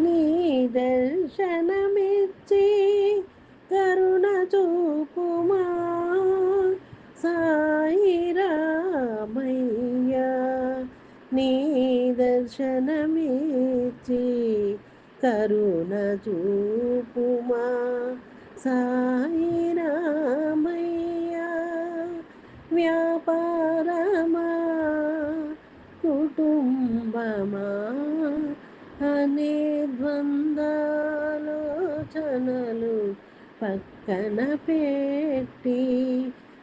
నీ దర్శనమిచ్చి కరుణ చూపుమా? సాయి రామయ్య నీ దర్శనమిచ్చి కరుణ చూపుమా? సాయి రామయ్య వ్యాపారమా? కుటుంబమా? అనే ద్వంద్వాలోచనలు పక్కన పెట్టి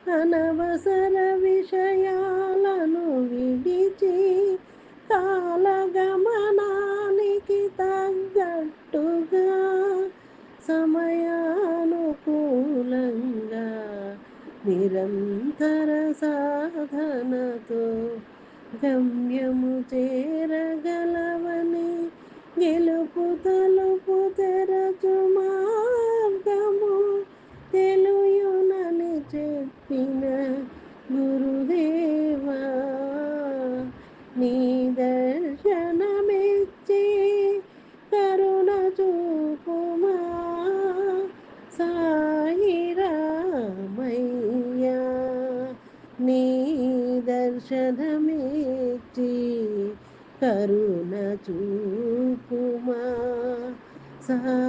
అనవసర విషయాలను విడిచి కాలగమనానికి తగ్గట్టుగా సమయానుకూలంగా నిరంతర సాధనతో గమ్యము చేరగలవని గెలుపు తలుపు తెరచు మార్గము తెలుయునని చెప్పిన గురుదేవా. నీ దర్శనమిచ్చి కరుణ చూపుమా. సాయి రామయ్య నీ దర్శనమిచ్చి కరుణ చూపుమా? సాయి